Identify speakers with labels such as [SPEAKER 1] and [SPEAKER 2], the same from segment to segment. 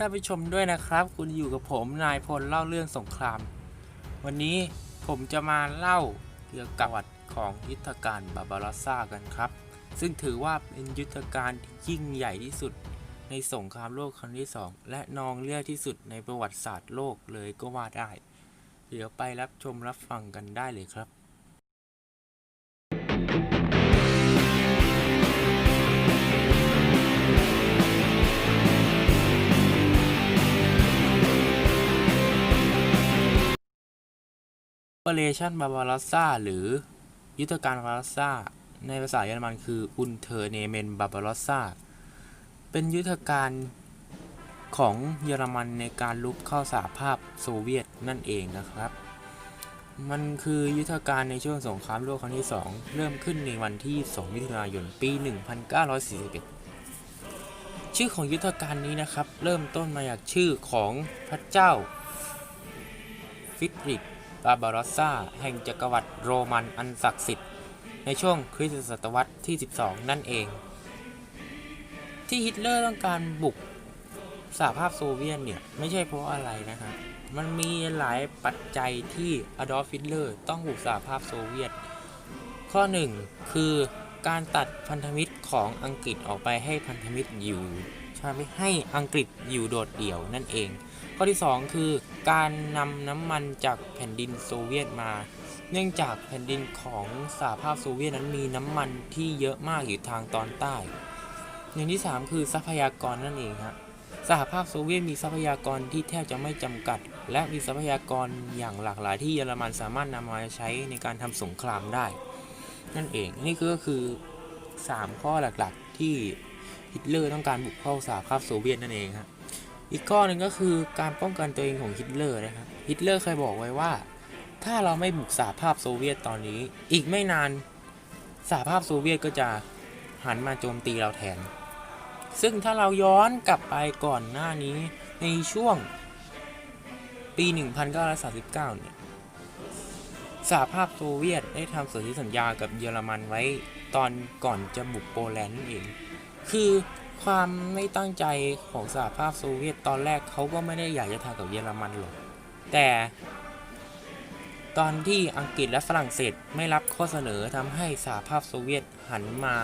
[SPEAKER 1] ท่านผู้ชมด้วยนะครับ คุณอยู่กับผมนายพลเล่าเรื่องสงคราม วันนี้ผมจะมาเล่าเกี่ยวกับประวัติของยุทธการบาบารัสซากันครับ ซึ่งถือว่าเป็นยุทธการที่ยิ่งใหญ่ที่สุด ในสงครามโลกครั้งที่สองและนองเลือดที่สุดในประวัติศาสตร์โลกเลยก็ว่าได้ เดี๋ยวไปรับชมรับฟังกันได้เลยครับ Operation Barbarossa หรือยุทธการ Barbarossa ในภาษาเยอรมันคือ Unternehmen Barbarossa เป็นยุทธการของเยอรมันในการลุกเข้าสหภาพโซเวียตนั่นเองนะครับ มันคือยุทธการในช่วงสงครามโลกครั้งที่ 2 เริ่มขึ้นในวันที่ 2 มิถุนายน ปี 1941 ชื่อของยุทธการนี้นะครับ เริ่มต้นมาจากชื่อของพระเจ้าฟิตริก บาบารัสซาแห่งจักรวรรดิโรมันอันศักดิ์สิทธิ์ ในช่วงคริสตศตวรรษที่ 12 นั่นเอง ที่ฮิตเลอร์ต้องการบุกสหภาพโซเวียตเนี่ย ไม่ใช่เพราะอะไรนะครับมันมีหลายปัจจัยที่อดอล์ฟฮิตเลอร์ต้องบุกสหภาพโซเวียต ข้อ 1 คือการตัดพันธมิตรของอังกฤษออกไปให้พันธมิตรอยู่ใช่ไหมให้อังกฤษอยู่โดดเดี่ยวนั่นเอง ข้อที่ 2 คือการนำน้ำมันจากแผ่นดินโซเวียตมา เนื่องจากแผ่นดินของสหภาพโซเวียตนั้นมีน้ำมันที่เยอะมากอยู่ทางตอนใต้ อย่างที่ 3 คือทรัพยากรนั่นเองครับสหภาพโซเวียตมีทรัพยากรที่แทบจะไม่จำกัด และมีทรัพยากรอย่างหลากหลายที่เยอรมันสามารถนำมาใช้ในการทำสงครามได้ นั่นเองนี่ก็คือ 3 ข้อหลักๆที่ฮิตเลอร์ต้องการบุกเข้าสหภาพโซเวียตนั่นเองครับ อีกข้อหนึ่งก็คือการป้องกันตัวเองของฮิตเลอร์นะครับฮิตเลอร์เคยบอกไว้ว่า ถ้าเราไม่บุกสหภาพโซเวียตตอนนี้ อีกไม่นานสหภาพโซเวียตก็จะหันมาโจมตีเราแทน ซึ่งถ้าเราย้อนกลับไปก่อนหน้านี้ในช่วงปี 1939 เนี่ยสหภาพโซเวียตได้ทำสนธิสัญญากับเยอรมันไว้ตอนก่อนจะบุกโปแลนด์นั่นเอง คือ ความไม่ตั้งใจของสหภาพโซเวียตตอนแรกเขาก็ไม่ได้อยากจะทำกับเยอรมันหรอก แต่ตอนที่อังกฤษและฝรั่งเศสไม่รับข้อเสนอทำให้สหภาพโซเวียตหันมา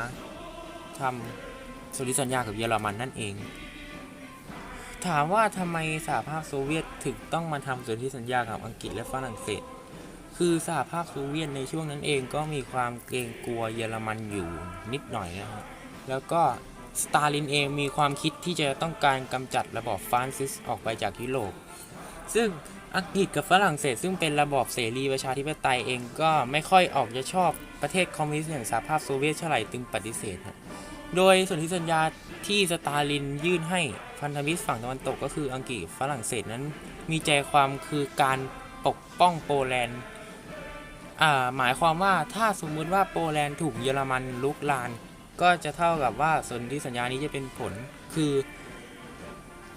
[SPEAKER 1] ทำสนธิสัญญากับเยอรมันนั่นเอง ถามว่าทำไมสหภาพโซเวียตถึงต้องมาทำสนธิสัญญากับอังกฤษและฝรั่งเศส คือสหภาพโซเวียตในช่วงนั้นเองก็มีความเกรงกลัวเยอรมันอยู่นิดหน่อยนะครับแล้วก็ สตาลินเองมีความคิดที่จะต้องการกำจัดระบอบฟรานซิสออกไปจากยุโรป ซึ่งอังกฤษกับฝรั่งเศส ซึ่งเป็นระบอบเสรีประชาธิปไตยเองก็ไม่ค่อยออกจะชอบประเทศคอมมิวนิสต์อย่างสหภาพโซเวียตเท่าไหร่จึงปฏิเสธฮะโดยสนธิสัญญาที่สตาลินยื่นให้พันธมิตรฝั่งตะวันตกก็คืออังกฤษฝรั่งเศสนั้น มีใจความคือการปกป้องโปแลนด์หมายความว่าถ้าสมมุติว่าโปแลนด์ถูกเยอรมันลุกลาน ก็จะเท่ากับว่าสนธิสัญญานี้จะเป็นผลคือ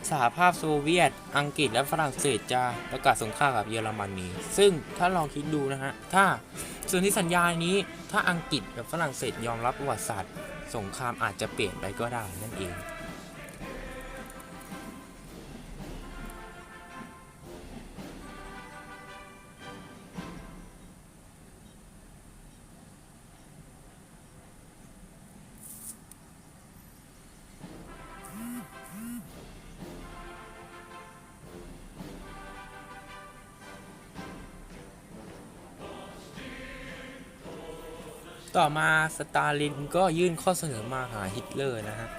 [SPEAKER 1] สหภาพโซเวียต อังกฤษและฝรั่งเศสจะประกาศสงครามกับเยอรมนีซึ่งถ้าลองคิดดูนะฮะ ถ้าสนธิสัญญานี้ ถ้าอังกฤษกับฝรั่งเศสยอมรับประวัติศาสตร์ สงครามอาจจะเปลี่ยนไปก็ได้นั่นเอง ต่อมาสตาลินก็ยื่นข้อเสนอมาหาฮิตเลอร์นะฮะ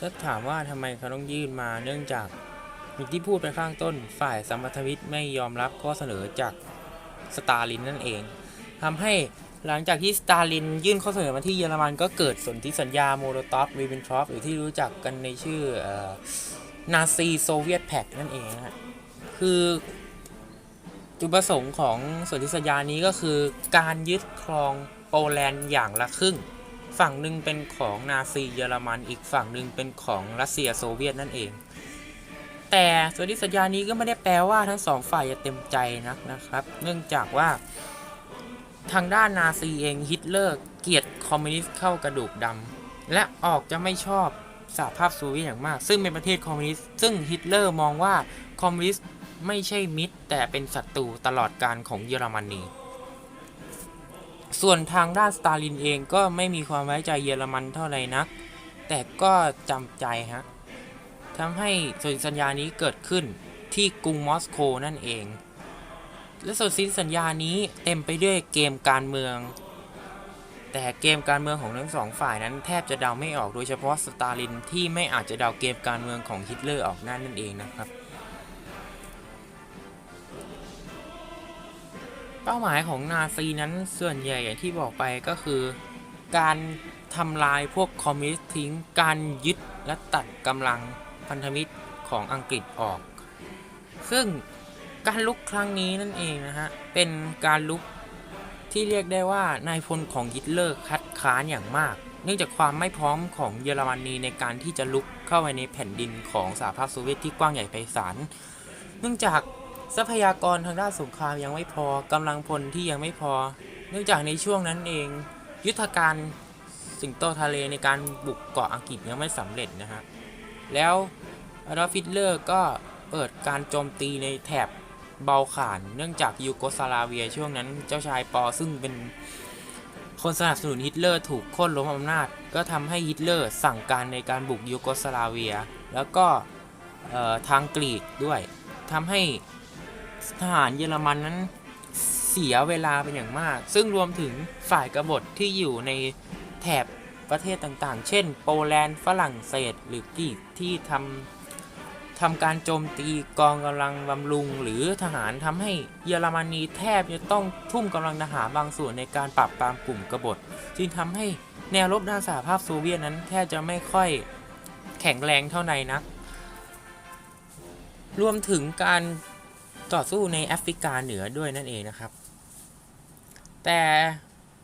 [SPEAKER 1] ถ้าถามว่าทำไมเขาต้องยื่นมาเนื่องจากอย่างที่พูดไปข้างต้นฝ่ายสัมพันธมิตรไม่ยอมรับข้อเสนอจากสตาลินนั่นเองทำให้หลังจากที่สตาลินยื่นข้อเสนอมาที่เยอรมันก็เกิดสนธิสัญญาโมโลตอฟรีเบนทรอฟหรือที่รู้จักกันในชื่อนาซีโซเวียตแพคนั่นเองฮะคือจุดประสงค์ของสนธิสัญญานี้ก็คือการยึดครอง โปแลนด์อย่างละครึ่ง ฝั่งหนึ่งเป็นของนาซีเยอรมันอีกฝั่งหนึ่งเป็นของรัสเซียโซเวียตนั่นเอง แต่สนธิสัญญานี้ก็ไม่ได้แปลว่าทั้งสองฝ่ายจะเต็มใจนักนะครับ เนื่องจากว่า ทางด้านนาซีเองฮิตเลอร์เกลียดคอมมิวนิสต์เข้ากระดูกดำและออกจะไม่ชอบสหภาพโซเวียตอย่างมาก ซึ่งเป็นประเทศคอมมิวนิสต์ซึ่งฮิตเลอร์มองว่าคอมมิวนิสต์ไม่ใช่มิตร แต่เป็นศัตรูตลอดการของเยอรมนี ส่วนทางด้านสตาลินเองก็ไม่มีความไว้ใจเยอรมันเท่าไหร่นัก แต่ก็จำใจฮะทำให้สนธิสัญญานี้เกิดขึ้นที่กรุงมอสโกนั่นเอง และสนธิสัญญานี้เต็มไปด้วยเกมการเมือง แต่เกมการเมืองของทั้งสองฝ่ายนั้นแทบจะเดาไม่ออกโดยเฉพาะสตาลินที่ไม่อาจจะเดาเกมการเมืองของฮิตเลอร์ออกนั่นนั่นเองนะครับ เป้าหมายของนาซีนั้นส่วนใหญ่อย่างที่บอกไปก็คือ การทำลายพวกคอมมิวนิสต์ทิ้ง การยึดและตัดกำลังพันธมิตรของอังกฤษออก ซึ่งการลุกครั้งนี้นั่นเองนะฮะ เป็นการลุกที่เรียกได้ว่านายพลของฮิตเลอร์คัดค้านอย่างมาก เนื่องจากความไม่พร้อมของเยอรมนีในการที่จะลุกเข้าไปในแผ่นดินของสหภาพโซเวียตที่กว้างใหญ่ไพศาล เนื่องจาก ทรัพยากรทางด้านสงครามยังไม่พอกำลังพลที่ยังไม่พอ เนื่องจากในช่วงนั้นเอง ยุทธการสิงโตทะเลในการบุกเกาะอังกฤษยังไม่สำเร็จนะฮะแล้วอดอล์ฟฮิตเลอร์ก็เปิดการโจมตีในแถบเบลข่าน เนื่องจากยูโกสลาเวียช่วงนั้นเจ้าชายปอซึ่งเป็นคนสนับสนุนฮิตเลอร์ถูกโค่นล้มอำนาจ ก็ทำให้ฮิตเลอร์สั่งการในการบุกยูโกสลาเวีย แล้วก็ทางกรีกด้วยทำให้ ทหารเยอรมันนั้นเสียเวลาเป็นอย่างมาก ซึ่งรวมถึงฝ่ายกบฏที่อยู่ในแถบประเทศต่างๆ เช่น โปแลนด์ฝรั่งเศสหรือกรีกที่ทำทำการโจมตีกองกำลังบำรุงหรือทหารทำให้เยอรมนีแทบจะต้องทุ่มกำลังทหารบางส่วนในการปราบปรามกลุ่มกบฏ จึงทำให้แนวรบด้านสหภาพโซเวียตนั้นแทบจะไม่ค่อยแข็งแรงเท่าไหร่นัก รวมถึงการ ต่อสู้ในแอฟริกาเหนือด้วยนั่นเองนะครับ แต่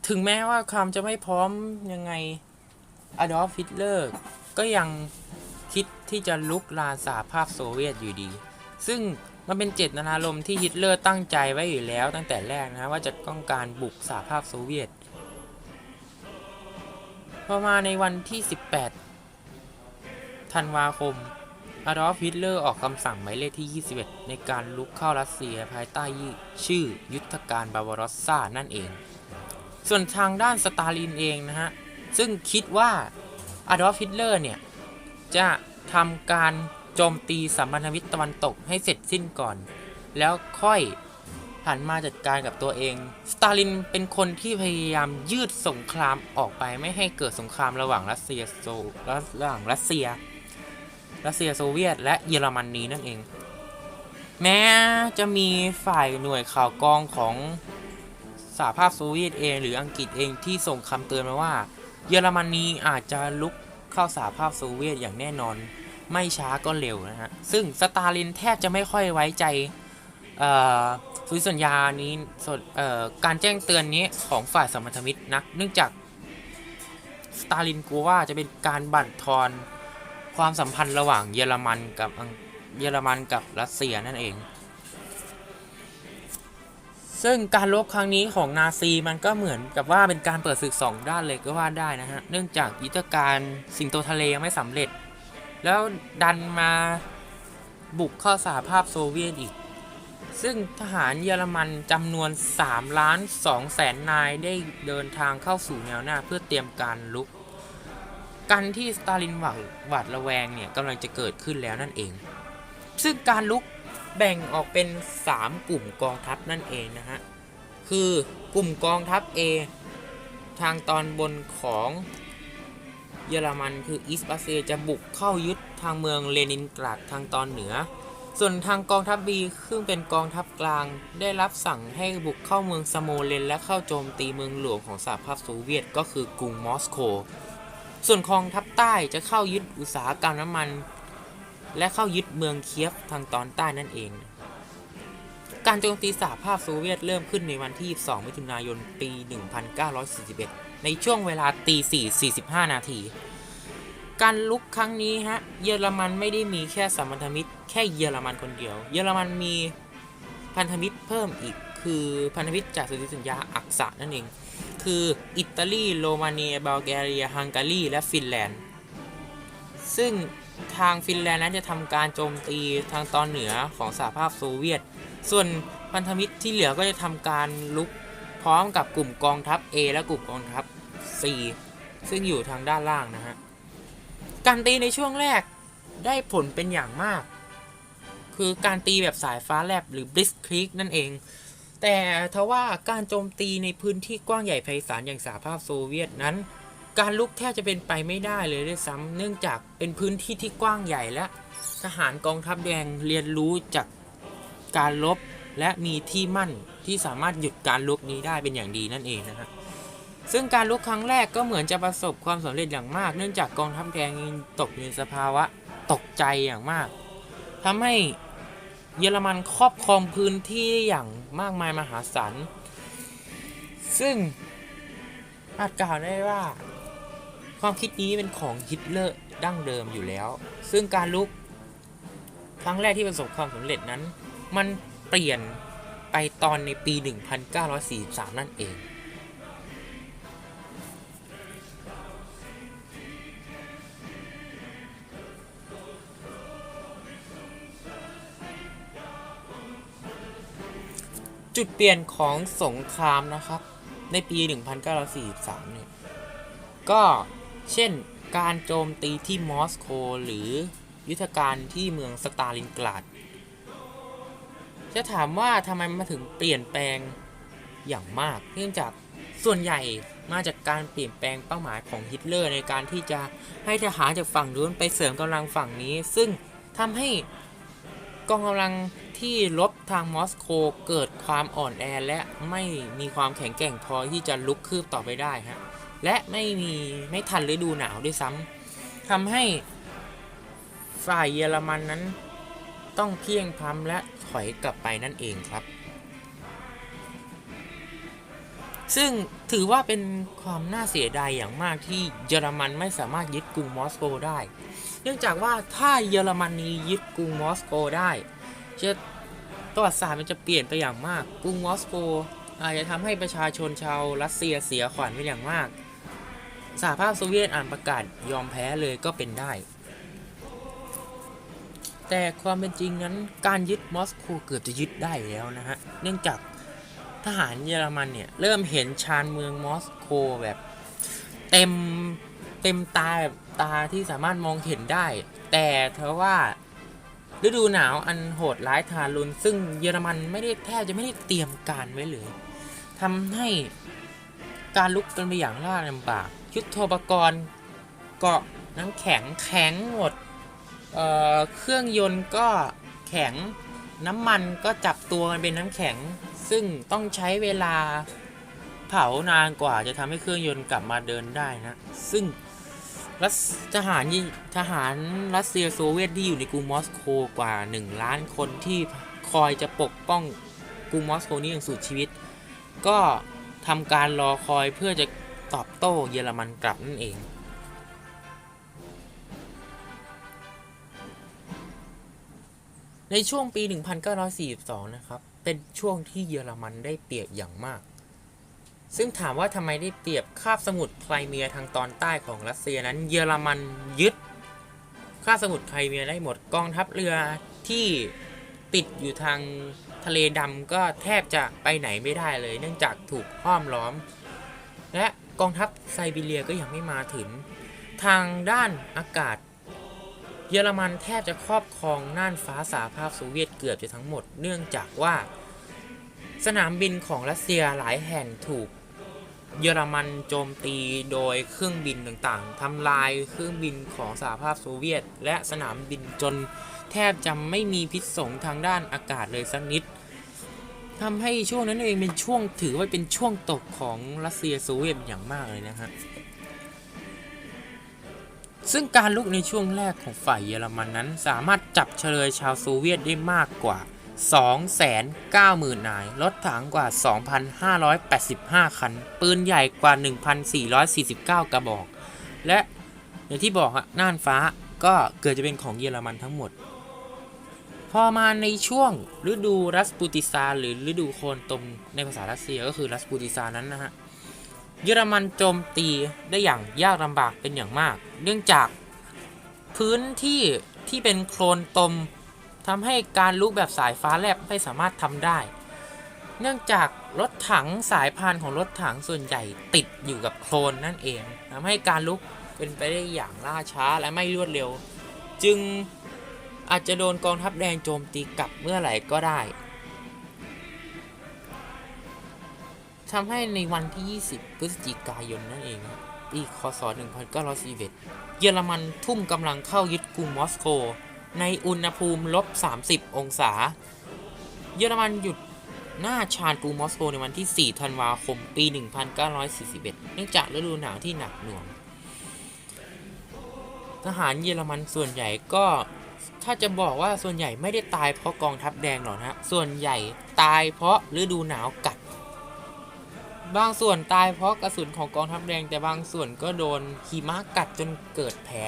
[SPEAKER 1] ถึงแม้ว่าความจะไม่พร้อมยังไงอดอล์ฟฮิตเลอร์ก็ยังคิดที่จะลุกลานสหภาพโซเวียตอยู่ดี ซึ่งมันเป็นเจตนารมณ์ที่ฮิตเลอร์ตั้งใจไว้อยู่แล้วตั้งแต่แรกนะว่าจะต้องการบุกสหภาพโซเวียตพอมาในวันที่ 18 ธันวาคม อดอล์ฟฮิตเลอร์ออกคำสั่งหมายเลขที่ 21 ในการลุกเข้ารัสเซียภายใต้ชื่อยุทธการบาบารอสซานั่นเอง ส่วนทางด้านสตาลินเองนะฮะ ซึ่งคิดว่าอดอล์ฟฮิตเลอร์เนี่ย จะทำการโจมตีสัมพันธมิตรตะวันตกให้เสร็จสิ้นก่อน แล้วค่อยหันมาจัดการกับตัวเอง สตาลินเป็นคนที่พยายามยืดสงครามออกไปไม่ให้เกิดสงครามระหว่างรัสเซียโซระหว่างรัสเซีย รัสเซียโซเวียต และเยอรมนนีนั่นเอง แม้จะมีฝ่ายหน่วยข่าวกรองของสหภาพโซเวียตเองหรืออังกฤษเองที่ส่งคำเตือนมาว่า เยอรมนีอาจจะลุกเข้าสหภาพโซเวียตอย่างแน่นอน ไม่ช้าก็เร็วนะฮะ ซึ่งสตาลินแทบจะไม่ค่อยไว้ใจสุสัญญานี้การแจ้งเตือนนี้ของฝ่ายสมพันธมิตรนักเนื่องจากสตาลินกลัวว่าจะเป็นการบั่นทอน ความสัมพันธ์ระหว่างเยอรมันกับเยอรมันกับรัสเซียนั่นเอง ซึ่งการรบครั้งนี้ของนาซีมันก็เหมือนกับว่าเป็นการเปิดศึกสองด้านเลยก็ว่าได้นะฮะ เนื่องจากยุทธการสิงโตทะเลยังไม่สำเร็จ แล้วดันมาบุกเข้าสหภาพโซเวียตอีก ซึ่งทหารเยอรมันจำนวน3ล้าน2แสนนายได้เดินทางเข้าสู่แนวหน้าเพื่อเตรียมการลุก การที่สตาลินหวาดหวาดระแวงเนี่ยกำลังจะเกิดขึ้นแล้วนั่นเอง ซึ่งการลุกแบ่งออกเป็น 3 กลุ่มกองทัพนั่นเองนะฮะ คือกลุ่มกองทัพ A ทางตอนบนของเยอรมันคืออิสปาเซจะบุกเข้ายึดทางเมืองเลนินกราดทางตอนเหนือ ส่วนทางกองทัพ B ซึ่งเป็นกองทัพกลางได้รับสั่งให้บุกเข้าเมืองสโมเลน และเข้าโจมตีเมืองหลวงของสหภาพโซเวียตก็คือกรุงมอสโก ส่วนกองทัพใต้จะเข้ายึดอุตสาหกรรมน้ำมัน และเข้ายึดเมืองเคียฟทางตอนใต้นั่นเอง การโจมตีสหภาพโซเวียตเริ่มขึ้นในวันที่2มิถุนายน ปี 1941 ในช่วงเวลาตี 4.45 นาทีการลุกครั้งนี้ฮะ เยอรมันไม่ได้มีแค่สัมพันธมิตร แค่เยอรมันคนเดียว เยอรมันมีพันธมิตรเพิ่มอีก คือพันธมิตรจากสนธิสัญญาอักษะนั่นเอง คือ อิตาลี โรมาเนีย บัลแกเรีย ฮังการี และฟินแลนด์ ซึ่งทางฟินแลนด์นั้นจะทำการโจมตีทางตอนเหนือของสหภาพโซเวียต ส่วนพันธมิตรที่เหลือก็จะทำการลุกพร้อมกับกลุ่มกองทัพ A และกลุ่มกองทัพ C ซึ่งอยู่ทางด้านล่างนะฮะ การตีในช่วงแรกได้ผลเป็นอย่างมาก คือการตีแบบสายฟ้าแลบหรือ Blitzkrieg นั่นเอง แต่ทว่าการโจมตีในพื้นที่กว้างใหญ่ไพศาลอย่างสหภาพโซเวียตนั้น การลุกแทบจะเป็นไปไม่ได้เลยด้วยซ้ำเนื่องจากเป็นพื้นที่ที่กว้างใหญ่และ ทหารกองทัพแดงเรียนรู้จากการลบและมีที่มั่นที่สามารถหยุดการลุกนี้ได้เป็นอย่างดีนั่นเองนะฮะซึ่งการลุกครั้งแรกก็เหมือนจะประสบความสำเร็จอย่างมาก เนื่องจากกองทัพแดงตกอยู่ในสภาวะตกใจอย่างมากทำให้ เยอรมันครอบครองพื้นที่อย่างมากมายมหาศาล ซึ่งอาจกล่าวได้ว่า ความคิดนี้เป็นของฮิตเลอร์ดั้งเดิมอยู่แล้ว ซึ่งการลุกครั้งแรกที่ประสบความสำเร็จนั้น มันเปลี่ยนไปตอนในปี 1943 นั่นเอง จุดเปลี่ยนของสงครามนะครับ ในปี 1943 เนี่ย ก็เช่นการโจมตีที่มอสโกหรือยุทธการที่เมืองสตาลินกราด จะถามว่าทำไมมาถึงเปลี่ยนแปลงอย่างมาก เนื่องจากส่วนใหญ่มาจากการเปลี่ยนแปลงเป้าหมายของฮิตเลอร์ในการที่จะให้ทหารจากฝั่งนู้นไปเสริมกำลังฝั่งนี้ ซึ่งทำให้ กองกำลังที่ลบทางมอสโกเกิดความอ่อนแอและไม่มีความแข็งแกร่งพอที่จะลุกคืบต่อไปได้ฮะและไม่มีไม่ทันฤดูหนาวด้วยซ้ำทำให้ฝ่ายเยอรมันนั้นต้องเพียงพล้ำและถอยกลับไปนั่นเองครับ ซึ่งถือว่าเป็นความน่าเสียดายอย่างมากที่เยอรมันไม่สามารถยึดกรุงมอสโกได้ เนื่องจากว่าถ้าเยอรมนียึดกรุงมอสโกได้จะประวัติศาสตร์มันจะเปลี่ยนไปอย่างมาก กรุงมอสโกอาจจะทำให้ประชาชนชาวรัสเซียเสียขวัญไปอย่างมาก สหภาพโซเวียตอ่านประกาศยอมแพ้เลยก็เป็นได้ แต่ความเป็นจริงนั้นการยึดมอสโกเกือบจะยึดได้แล้วนะฮะ เนื่องจาก ทหารเยอรมันเนี่ย เริ่มเห็นชานเมืองมอสโกแบบ เต็มเต็มตาแบบตาที่สามารถมองเห็นได้ แต่เทว่าฤดูหนาวอันโหดร้ายทารุณซึ่งเยอรมันไม่ได้แทบจะไม่ได้เตรียมการไว้เลยทำให้การลุกเป็นไปอย่างล่าลำบากยุทธปกรณ์เกาะน้ำแข็งแข็งหมดเเครื่องยนต์ก็แข็งน้ำมันก็จับตัวกันเป็นน้ำแข็ง ซึ่งต้องใช้เวลาเผานานกว่าจะทำให้เครื่องยนต์กลับมาเดินได้นะ ซึ่งรัสทหารยิทหารรัสเซียโซเวียตที่อยู่ในกรุงมอสโกกว่า 1 ล้านคนที่คอยจะปกป้องกรุงมอสโกนี้อย่างสุดชีวิต ก็ทำการรอคอยเพื่อจะตอบโต้เยอรมันกลับนั่นเอง ในช่วงปี 1942 นะครับ เป็นช่วงที่เยอรมันได้เปรียบอย่างมาก ซึ่งถามว่าทำไมได้เปรียบคาบสมุทรไครเมียทางตอนใต้ของรัสเซียนั้น เยอรมันยึดคาบสมุทรไครเมียได้หมดกองทัพเรือที่ติดอยู่ทางทะเลดำก็แทบจะไปไหนไม่ได้เลย เนื่องจากถูกห้อมล้อม และกองทัพไซบีเรียก็ยังไม่มาถึง ทางด้านอากาศ เยอรมันแทบจะครอบครองน่านฟ้าสหภาพโซเวียตเกือบจะทั้งหมด เนื่องจากว่า สนามบินของรัสเซียหลายแห่งถูก เยอรมันโจมตีโดยเครื่องบินต่างๆทำลายเครื่องบินของสหภาพโซเวียต และสนามบินจนแทบจะไม่มีพิษสงทางด้านอากาศเลยสักนิดทำให้ช่วงนั้นเองเป็นช่วงถือว่าเป็นช่วงตกของรัสเซียโซเวียตอย่างมากเลยนะฮะ ซึ่งการลุกในช่วงแรกของฝ่ายเยอรมันนั้น สามารถจับเฉลยชาวโซเวียตได้มากกว่า 290,000 นาย รถถังกว่า 2,585 คัน ปืนใหญ่กว่า 1,449 กระบอก และอย่างที่บอกอะน่านฟ้าก็เกิดจะเป็นของเยอรมันทั้งหมด พอมาในช่วงฤดูรัสปูติซาหรือฤดูโคลนตมในภาษารัสเซียก็คือรัสปูติซานั้นนะฮะ เยอรมันโจมตีได้อย่างยากลำบากเป็นอย่างมาก เนื่องจากพื้นที่ที่เป็นโคลนตมทำให้การลุกแบบสายฟ้าแลบไม่สามารถทำได้ เนื่องจากรถถังสายพานของรถถังส่วนใหญ่ติดอยู่กับโคลนนั่นเองทำให้การลุกเป็นไปได้อย่างล่าช้าและไม่รวดเร็ว จึงอาจจะโดนกองทัพแดงโจมตีกลับเมื่อไหร่ก็ได้ ทำให้ในวันที่ 20 พฤศจิกายนนั่นเอง ปีคศ 1941 เยอรมันทุ่มกำลังเข้ายึดกรุงมอสโก ในอุณหภูมิลบ 30 องศา เยอรมันหยุดหน้าชานกรุงมอสโกในวันที่ 4 ธันวาคม ปี 1941 เนื่องจากฤดูหนาวที่หนักหน่วง ทหารเยอรมันส่วนใหญ่ก็ถ้าจะบอกว่าส่วนใหญ่ไม่ได้ตายเพราะกองทัพแดงหรอกนะ ส่วนใหญ่ตายเพราะฤดูหนาวกัด บางส่วนตายเพราะกระสุนของกองทัพแดง แต่บางส่วนก็โดนหิมะกัดจนเกิดแผล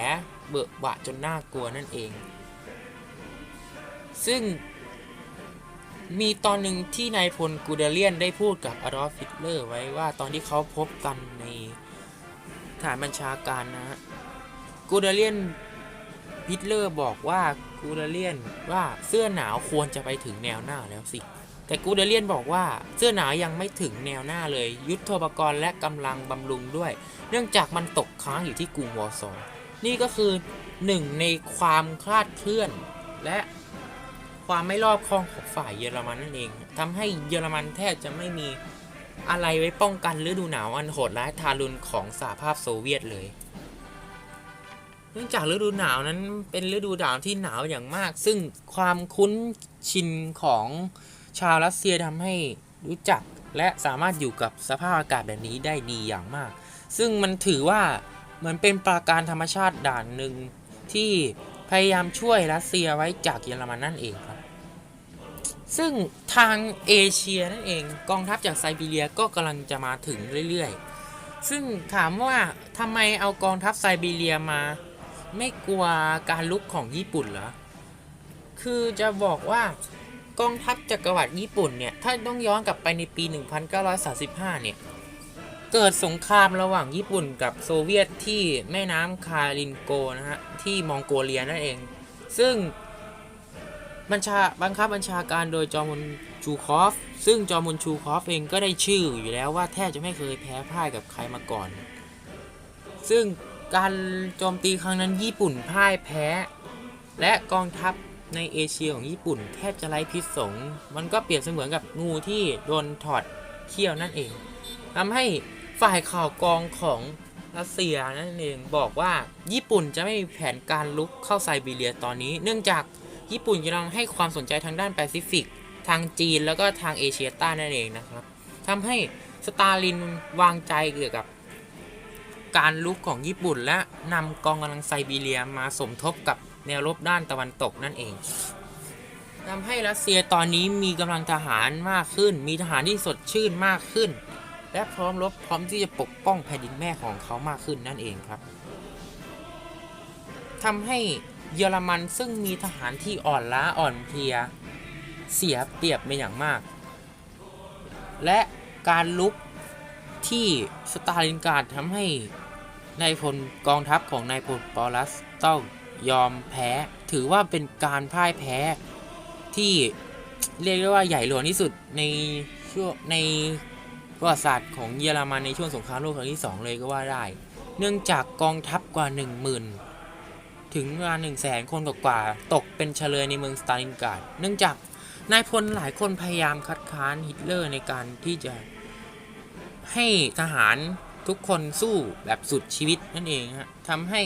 [SPEAKER 1] เบอะบะจนน่ากลัวนั่นเอง ซึ่งมีตอนหนึ่งที่นายพลกูเดเลียนได้พูดกับอดอล์ฟฮิตเลอร์ไว้ว่าตอนที่เขาพบกันในฐานบัญชาการนะฮะกูเดเลียนฮิตเลอร์บอกว่ากูเดเลียนว่าเสื้อหนาวควรจะไปถึงแนวหน้าแล้วสิ แต่กูเดเลียนบอกว่าเสื้อหนาวยังไม่ถึงแนวหน้าเลย ยุทธปกรณ์และกำลังบำรุงด้วย เนื่องจากมันตกค้างอยู่ที่กรุงวอร์ซอร์นี่ก็คือหนึ่งในความคลาดเคลื่อน และความไม่รอบคอบของฝ่ายเยอรมันนั่นเองทำให้เยอรมันแทบจะไม่มีอะไรไว้ป้องกันฤดูหนาวอันโหดร้ายทารุณของสหภาพโซเวียตเลย เนื่องจากฤดูหนาวนั้นเป็นฤดูหนาวที่หนาวอย่างมาก ซึ่งความคุ้นชินของ ชาวรัสเซียทำให้รู้จักและสามารถอยู่กับสภาพอากาศแบบนี้ได้ดีอย่างมาก ซึ่งมันถือว่าเหมือนเป็นปราการธรรมชาติด่านหนึ่งที่พยายามช่วยรัสเซียไว้จากเยอรมันนั่นเองครับ ซึ่งทางเอเชียนั่นเองกองทัพจากไซบีเรียก็กำลังจะมาถึงเรื่อยๆ ซึ่งถามว่าทำไมเอากองทัพไซบีเรียมา ไม่กลัวการลุกของญี่ปุ่นเหรอ คือจะบอกว่า กองทัพจักรวรรดิญี่ปุ่นเนี่ย ถ้าต้องย้อนกลับไปในปี 1935 เนี่ย เกิดสงครามระหว่างญี่ปุ่นกับโซเวียตที่แม่น้ำคารินโกนะฮะ ที่มองโกเลียนั่นเอง ซึ่งบัญชาบังคับบัญชาการโดยจอมุนชูคอฟ ซึ่งจอมุนชูคอฟเองก็ได้ชื่ออยู่แล้วว่าแทบจะไม่เคยแพ้พ่ายกับใครมาก่อน ซึ่งการโจมตีครั้งนั้นญี่ปุ่นพ่ายแพ้ และกองทัพ ในเอเชียของญี่ปุ่น แทบจะไร้พิษสง มันก็เปรียบเสมือนกับงูที่โดนถอดเขี้ยวนั่นเองทำให้ฝ่ายข่าวกรองของรัสเซียนั่นเองบอกว่าญี่ปุ่นจะไม่มีแผนการลุกเข้าไซบีเรียตอนนี้ เนื่องจากญี่ปุ่นกำลังให้ความสนใจทางด้านแปซิฟิก ทางจีนแล้วก็ทางเอเชียใต้นั่นเองนะครับทำให้สตาลินวางใจเกี่ยวกับการลุกของญี่ปุ่นและนำกองกำลังไซบีเรียมาสมทบกับ แนวรบด้านตะวันตกนั่นเองทำให้รัสเซียตอนนี้มีกำลังทหารมากขึ้น มีทหารที่สดชื่นมากขึ้น และพร้อมรบพร้อมที่จะปกป้องแผ่นดินแม่ของเขามากขึ้นนั่นเองครับทำให้เยอรมันซึ่งมีทหารที่อ่อนล้าอ่อนเพลียเสียเปรียบเป็นอย่างมาก และการลุกที่สตาลินการาดทำให้นายพลกองทัพของนายพลปอลัสต้อง ยอมแพ้ ถือว่าเป็นการพ่ายแพ้ที่เรียกได้ว่าใหญ่หลวงที่สุดในช่วงในประวัติศาสตร์ของเยอรมันในช่วงสงครามโลกครั้งที่ 2 เลยก็ว่าได้ เนื่องจากกองทัพกว่า 10,000 ถึงประมาณ1 0 0 0 0 0คนกว่าตกเป็นเฉลยในเมืองสตาลินกราดเนื่องจากนายพลหลายคนพยายามคัดค้านฮิตเลอร์ในการที่จะให้ทหารทุกคนสู้แบบสุดชีวิตนั่นเองฮะทำให้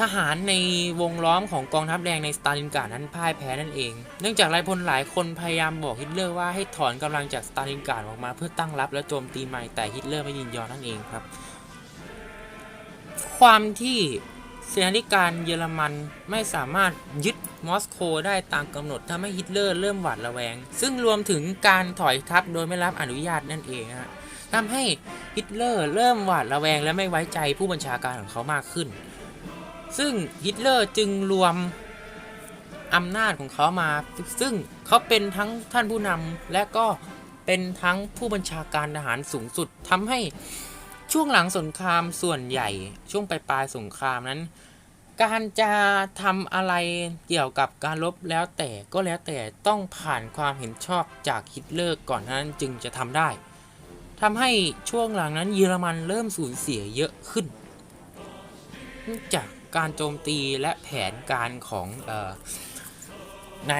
[SPEAKER 1] ทหารในวงล้อมของกองทัพแดงในสตาลินกราดนั้นพ่ายแพ้นั่นเอง เนื่องจากนายพลหลายคนพยายามบอกฮิตเลอร์ว่าให้ถอนกำลังจากสตาลินกราดออกมาเพื่อตั้งรับและโจมตีใหม่แต่ฮิตเลอร์ไม่ยินยอมนั่นเองครับ ความที่เสนาธิการเยอรมันไม่สามารถยึดมอสโกได้ตามกำหนดทำให้ฮิตเลอร์เริ่มหวาดระแวง ซึ่งรวมถึงการถอยทัพโดยไม่รับอนุญาตนั่นเองฮะทำให้ฮิตเลอร์เริ่มหวาดระแวงและไม่ไว้ใจผู้บัญชาการของเขามากขึ้น ซึ่งฮิตเลอร์จึงรวมอำนาจของเขามา ซึ่งเขาเป็นทั้งท่านผู้นำและก็เป็นทั้งผู้บัญชาการทหารสูงสุดทำให้ช่วงหลังสงครามส่วนใหญ่ช่วงปลายปลายสงครามนั้น การจะทำอะไรเกี่ยวกับการลบแล้วแต่ก็แล้วแต่ต้องผ่านความเห็นชอบจากฮิตเลอร์ก่อนเท่านั้นจึงจะทำได้ทำให้ช่วงหลังนั้นเยอรมันเริ่มสูญเสียเยอะขึ้นจาก การโจมตีและแผนการของออใน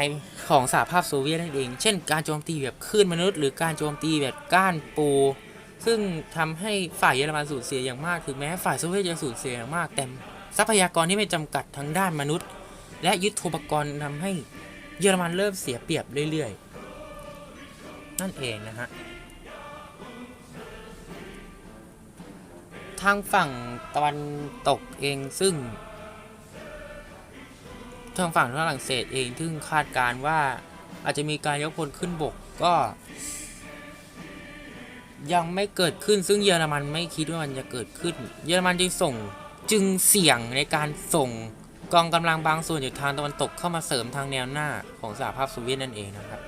[SPEAKER 1] ของสหภาพโซเวียตนั่นเอง เช่น การโจมตีแบบคลื่นมนุษย์ หรือการโจมตีแบบก้านปู ซึ่งทำให้ฝ่ายเยอรมันสูญเสียอย่างมาก ถึงแม้ฝ่ายโซเวียตจะสูญเสียอย่างมาก แต่ทรัพยากรที่ไม่จำกัดทั้งด้านมนุษย์ และยุทโธปกรณ์ทำให้เยอรมันเริ่มเสียเปรียบเรื่อยๆ นั่นเองนะฮะ ทางฝั่งตะวันตกเองซึ่ง ทางฝั่งฝรั่งเศสเองซึ่งคาดการว่าอาจจะมีการยกพลขึ้นบกก็ ยังไม่เกิดขึ้นซึ่งเยอรมันไม่คิดว่ามันจะเกิดขึ้น เยอรมันจึงส่งจึงเสี่ยงในการส่งกองกำลังบางส่วนจากทางตะวันตกเข้ามาเสริมทางแนวหน้าของสหภาพโซเวียตนั่นเองนะครับ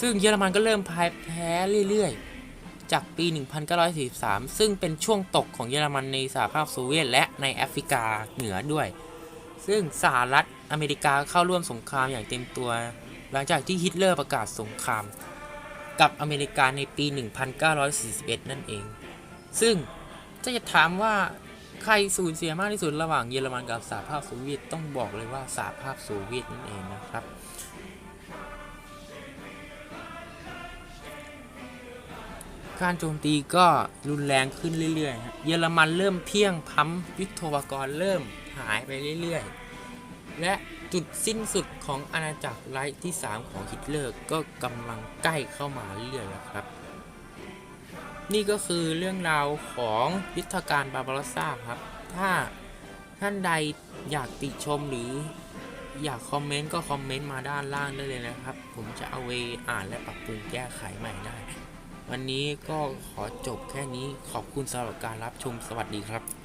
[SPEAKER 1] ซึ่งเยอรมันก็เริ่มพ่ายแพ้เรื่อยๆ จากปี 1943 ซึ่งเป็นช่วงตกของเยอรมันในสหภาพโซเวียตและในแอฟริกาเหนือด้วย ซึ่งสหรัฐอเมริกาเข้าร่วมสงครามอย่างเต็มตัว หลังจากที่ฮิตเลอร์ประกาศสงคราม กับอเมริกาในปี 1941 นั่นเอง ซึ่งถ้าจะถามว่าใครสูญเสียมากที่สุดระหว่างเยอรมันกับสหภาพโซเวียตต้องบอกเลยว่าสหภาพโซเวียตนั่นเองนะครับ การโจมตีก็รุนแรงขึ้นเรื่อยๆฮะเยอรมันเริ่มเพียงพัมยุทโธปกรณ์เริ่ม หายไปเรื่อยๆ และจุดสิ้นสุดของอาณาจักรไร้ที่ 3 ของฮิตเลอร์ก็กำลังใกล้เข้ามาเรื่อยๆแล้วครับ นี่ก็คือเรื่องราวของยุทธการบาบารสซาครับ ถ้าท่านใดอยากติชมหรืออยากคอมเมนต์ก็คอมเมนต์มาด้านล่างได้เลยนะครับ ผมจะเอาไปอ่านและปรับปรุงแก้ไขใหม่ได้ วันนี้ก็ขอจบแค่นี้ขอบคุณสำหรับการรับชมสวัสดีครับ